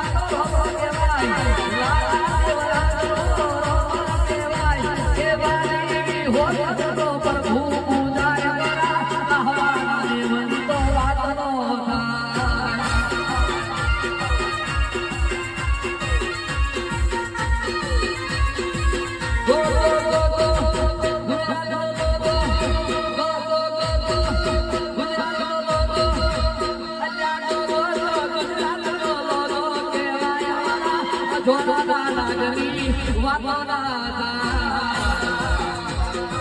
Oh, જોવાના લાગણી વાતોના